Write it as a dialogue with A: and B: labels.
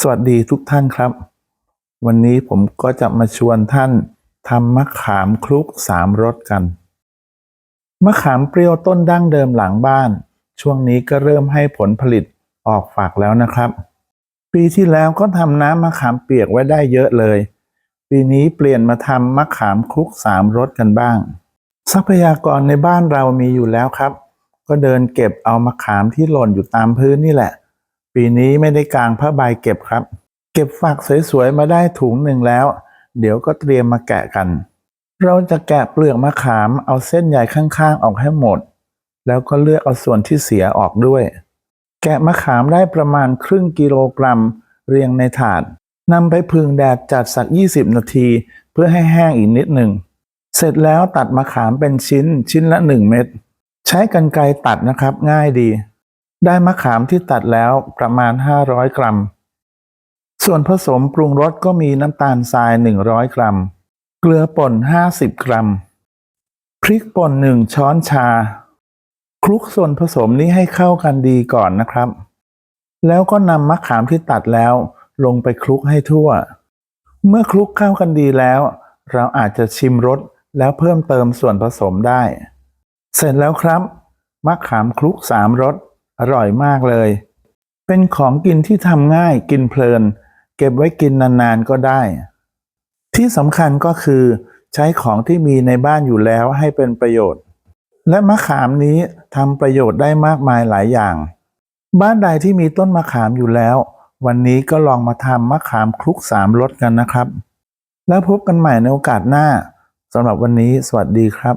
A: สวัสดีทุกท่านครับ วันนี้ผมก็จะมาชวนท่านทำมะขามคลุกสามรสกัน มะขามเปรี้ยวต้นดั้งเดิมหลังบ้าน ช่วงนี้ก็เริ่มให้ผลผลิตออกฝักแล้วนะครับ ปีที่แล้วก็ทำน้ำมะขามเปียกไว้ได้เยอะเลย ปีนี้เปลี่ยนมาทำมะขามคลุกสามรสกันบ้าง ทรัพยากรในบ้านเรามีอยู่แล้วครับ ก็เดินเก็บเอามะขามที่หล่นอยู่ตามพื้นนี่แหละ ปีนี้ไม่ได้กางผ้าใบเก็บครับ เก็บฝักสวยๆมาได้ถุงหนึ่งแล้ว เดี๋ยวก็เตรียมมาแกะกัน เราจะแกะเปลือกมะขามเอาเส้นใหญ่ข้างๆออกให้หมด แล้วก็เลือกเอาส่วนที่เสียออกด้วย แกะมะขามได้ประมาณครึ่งกิโลกรัม เรียงในถาดนำไปพึ่งแดดจัดสัก 20 นาที เพื่อให้แห้งอีกนิดหนึ่ง เสร็จแล้วตัดมะขามเป็นชิ้นชิ้นละ 1 เม็ด ใช้กรรไกรตัดนะครับง่ายดี ได้มะขามที่ตัดแล้วประมาณ 500 กรัม ส่วนผสมปรุงรสก็มีน้ำตาลทราย 100 กรัม เกลือป่น 50 กรัม พริกป่น 1 ช้อนชา คลุกส่วนผสมนี้ให้เข้ากันดีก่อนนะครับ แล้วก็นำมะขามที่ตัดแล้ว ลงไปคลุกให้ทั่ว เมื่อคลุกเข้ากันดีแล้ว เราอาจจะชิมรสแล้วเพิ่มเติมส่วนผสมได้ เสร็จแล้วครับ มะขามคลุกสามรส อร่อยมากเลย เป็นของกินที่ทำง่ายกินเพลิน เก็บไว้กินนานๆก็ได้ ที่สำคัญก็คือใช้ของที่มีในบ้านอยู่แล้วให้เป็นประโยชน์ และมะขามนี้ทำประโยชน์ได้มากมายหลายอย่าง บ้านใดที่มีต้นมะขามอยู่แล้ว วันนี้ก็ลองมาทำมะขามคลุกสามรสกันนะครับ แล้วพบกันใหม่ในโอกาสหน้าสำหรับวันนี้สวัสดีครับ